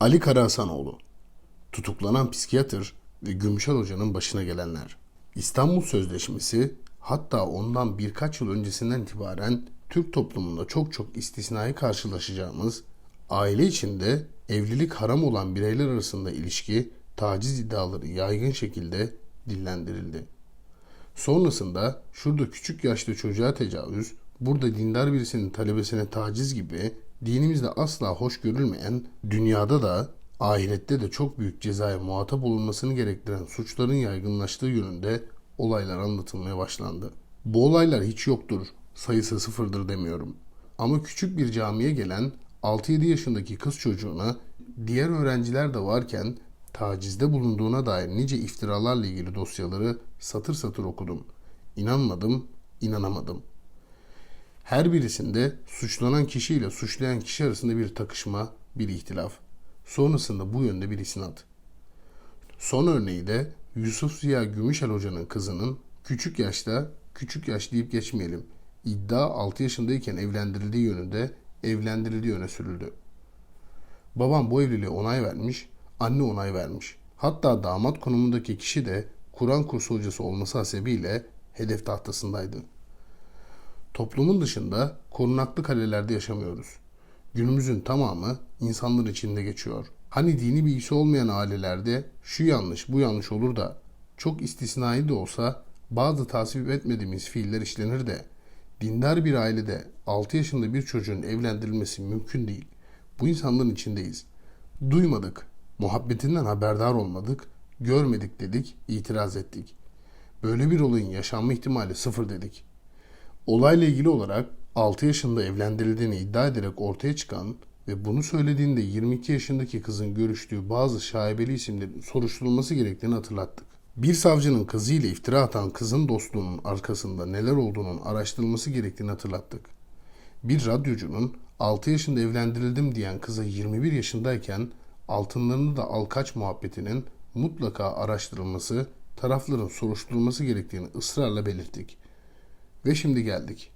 Ali Karahasanoğlu Tutuklanan psikiyatr ve Gümüşal Hoca'nın başına gelenler. İstanbul Sözleşmesi hatta ondan birkaç yıl öncesinden itibaren Türk toplumunda çok çok istisnai karşılaşacağımız aile içinde evlilik haram olan bireyler arasında ilişki taciz iddiaları yaygın şekilde dillendirildi. Sonrasında şurada küçük yaşta çocuğa tecavüz, burada dindar birisinin talebesine taciz gibi dinimizde asla hoş görülmeyen, dünyada da ahirette de çok büyük cezaya muhatap olunmasını gerektiren suçların yaygınlaştığı yönünde olaylar anlatılmaya başlandı. Bu olaylar hiç yoktur, sayısı sıfırdır demiyorum. Ama küçük bir camiye gelen 6-7 yaşındaki kız çocuğuna diğer öğrenciler de varken tacizde bulunduğuna dair nice iftiralarla ilgili dosyaları satır satır okudum. İnanmadım, inanamadım. Her birisinde suçlanan kişiyle suçlayan kişi arasında bir takışma, bir ihtilaf. Sonrasında bu yönde bir isnat. Son örneği de Yusuf Ziya Gümüşel Hoca'nın kızının küçük yaşta, küçük yaş deyip geçmeyelim, iddia 6 yaşındayken evlendirildiği yönünde evlendirildiği öne sürüldü. Babam bu evliliğe onay vermiş, anne onay vermiş. Hatta damat konumundaki kişi de Kur'an kursu hocası olması hasebiyle hedef tahtasındaydı. Toplumun dışında korunaklı kalelerde yaşamıyoruz. Günümüzün tamamı insanların içinde geçiyor. Hani dini bilgisi olmayan ailelerde şu yanlış bu yanlış olur da çok istisnai de olsa bazı tasvip etmediğimiz fiiller işlenir de dindar bir ailede 6 yaşında bir çocuğun evlendirilmesi mümkün değil. Bu insanların içindeyiz. Duymadık, muhabbetinden haberdar olmadık, görmedik dedik, itiraz ettik. Böyle bir olayın yaşanma ihtimali sıfır dedik. Olayla ilgili olarak 6 yaşında evlendirildiğini iddia ederek ortaya çıkan ve bunu söylediğinde 22 yaşındaki kızın görüştüğü bazı şaibeli isimlerin soruşturulması gerektiğini hatırlattık. Bir savcının kızıyla iftira atan kızın dostluğunun arkasında neler olduğunun araştırılması gerektiğini hatırlattık. Bir radyocunun 6 yaşında evlendirildim diyen kıza 21 yaşındayken altınlarını da al kaç muhabbetinin mutlaka araştırılması, tarafların soruşturulması gerektiğini ısrarla belirttik. Ve şimdi geldik.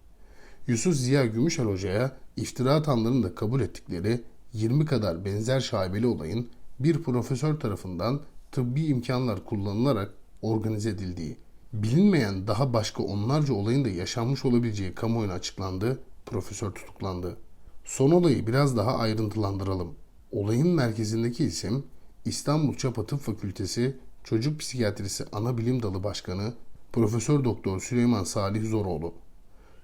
Yusuf Ziya Gümüşel Hoca'ya iftira atanların da kabul ettikleri 20 kadar benzer şaibeli olayın bir profesör tarafından tıbbi imkanlar kullanılarak organize edildiği, bilinmeyen daha başka onlarca olayın da yaşanmış olabileceği kamuoyuna açıklandı, profesör tutuklandı. Son olayı biraz daha ayrıntılandıralım. Olayın merkezindeki isim İstanbul Çapa Tıp Fakültesi Çocuk Psikiyatrisi Ana Bilim Dalı Başkanı Profesör Doktor Süleyman Salih Zoroğlu.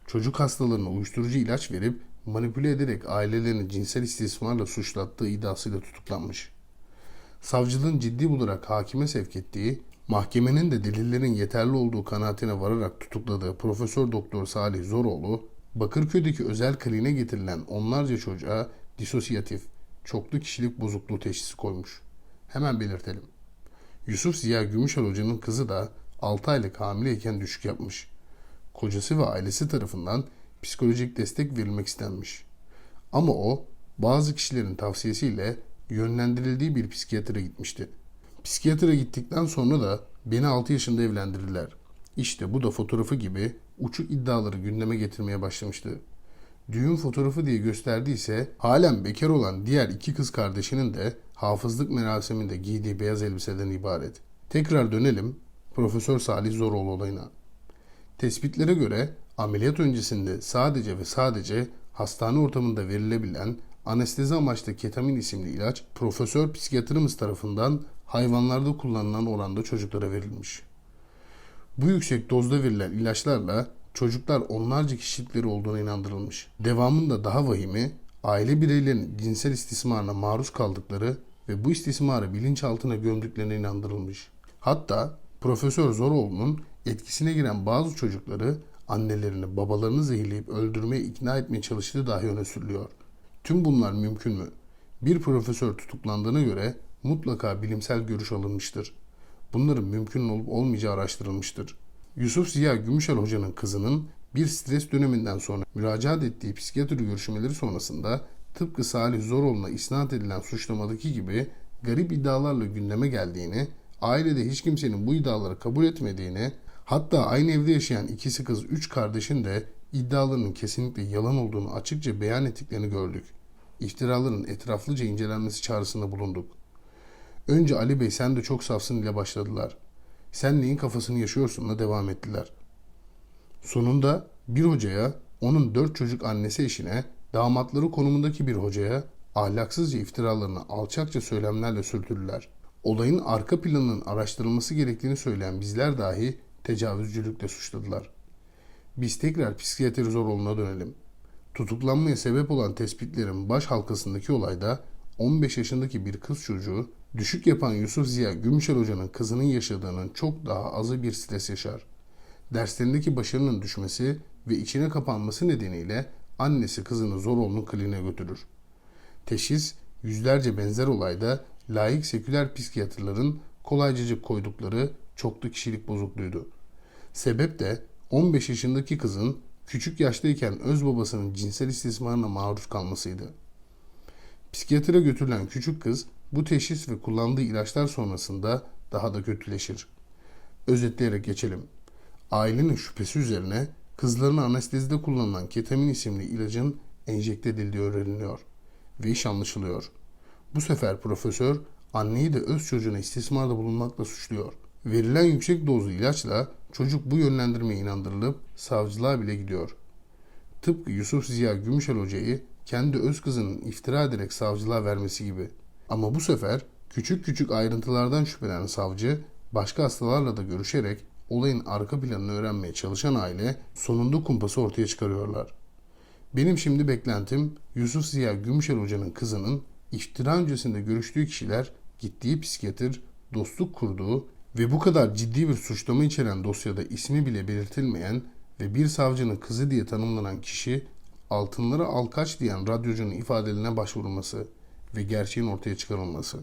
Çocuk hastalarına uyuşturucu ilaç verip manipüle ederek ailelerini cinsel istismarla suçlattığı iddiasıyla tutuklanmış. Savcılığın ciddi bularak hakime sevk ettiği, mahkemenin de delillerin yeterli olduğu kanaatine vararak tutukladığı Profesör Doktor Salih Zoroğlu, Bakırköy'deki özel kliniğe getirilen onlarca çocuğa disosiyatif, çoklu kişilik bozukluğu teşhisi koymuş. Hemen belirtelim. Yusuf Ziya Gümüşer Hoca'nın kızı da 6 aylık hamileyken düşük yapmış. Kocası ve ailesi tarafından psikolojik destek verilmek istenmiş. Ama o bazı kişilerin tavsiyesiyle yönlendirildiği bir psikiyatra gitmişti. Psikiyatra gittikten sonra da beni 6 yaşında evlendirdiler. İşte bu da fotoğrafı gibi uçuk iddiaları gündeme getirmeye başlamıştı. Düğün fotoğrafı diye gösterdiyse halen bekar olan diğer iki kız kardeşinin de hafızlık merasiminde giydiği beyaz elbiseden ibaret. Tekrar dönelim Profesör Salih Zoroğlu olayına. Tespitlere göre ameliyat öncesinde sadece ve sadece hastane ortamında verilebilen anestezi amaçlı ketamin isimli ilaç profesör psikiyatrımız tarafından hayvanlarda kullanılan oranda çocuklara verilmiş. Bu yüksek dozda verilen ilaçlarla çocuklar onlarca kişilikleri olduğuna inandırılmış. Devamında daha vahimi aile bireylerinin cinsel istismarına maruz kaldıkları ve bu istismarı bilinçaltına gömdüklerine inandırılmış. Hatta Profesör Zoroğlu'nun etkisine giren bazı çocukları annelerini, babalarını zehirleyip öldürmeye ikna etmeye çalıştığı dahi öne sürülüyor. Tüm bunlar mümkün mü? Bir profesör tutuklandığına göre mutlaka bilimsel görüş alınmıştır. Bunların mümkün olup olmayacağı araştırılmıştır. Yusuf Ziya Gümüşel Hoca'nın kızının bir stres döneminden sonra müracaat ettiği psikiyatri görüşmeleri sonrasında tıpkı Salih Zoroğlu'na isnat edilen suçlamadaki gibi garip iddialarla gündeme geldiğini, ailede hiç kimsenin bu iddiaları kabul etmediğini, hatta aynı evde yaşayan ikisi kız üç kardeşin de iddialarının kesinlikle yalan olduğunu açıkça beyan ettiklerini gördük. iftiraların etraflıca incelenmesi çağrısında bulunduk. Önce Ali Bey sen de çok safsın ile başladılar. Sen neyin kafasını yaşıyorsunla devam ettiler. Sonunda bir hocaya, onun dört çocuk annesi eşine, damatları konumundaki bir hocaya ahlaksızca iftiralarını alçakça söylemlerle sürdürdüler. Olayın arka planının araştırılması gerektiğini söyleyen bizler dahi tecavüzcülükle suçladılar. Biz tekrar psikiyatri Zoroğlu'na dönelim. Tutuklanmaya sebep olan tespitlerin baş halkasındaki olayda 15 yaşındaki bir kız çocuğu düşük yapan Yusuf Ziya Gümüşel Hoca'nın kızının yaşadığının çok daha azı bir stres yaşar. Derslerindeki başarının düşmesi ve içine kapanması nedeniyle annesi kızını Zoroğlu'nun kliniğine götürür. Teşhis yüzlerce benzer olayda layık seküler psikiyatrların kolaycacık koydukları çoklu kişilik bozukluğuydu. Sebep de 15 yaşındaki kızın küçük yaştayken öz babasının cinsel istismarına maruz kalmasıydı. Psikiyatra götürülen küçük kız bu teşhis ve kullandığı ilaçlar sonrasında daha da kötüleşir. Özetleyerek geçelim. Ailenin şüphesi üzerine kızlarına anestezide kullanılan ketamin isimli ilacın enjekte edildiği öğreniliyor ve iş anlaşılıyor. Bu sefer profesör anneyi de öz çocuğuna istismarda bulunmakla suçluyor. Verilen yüksek dozlu ilaçla çocuk bu yönlendirmeye inandırılıp savcılığa bile gidiyor. Tıpkı Yusuf Ziya Gümüşel Hoca'yı kendi öz kızının iftira ederek savcılığa vermesi gibi. Ama bu sefer küçük küçük ayrıntılardan şüphelenen savcı başka hastalarla da görüşerek olayın arka planını öğrenmeye çalışan aile sonunda kumpası ortaya çıkarıyorlar. Benim şimdi beklentim Yusuf Ziya Gümüşel Hoca'nın kızının iftira öncesinde görüştüğü kişiler gittiği psikiyatr, dostluk kurduğu ve bu kadar ciddi bir suçlama içeren dosyada ismi bile belirtilmeyen ve bir savcının kızı diye tanımlanan kişi altınları al kaç diyen radyocunun ifadelerine başvurulması ve gerçeğin ortaya çıkarılması.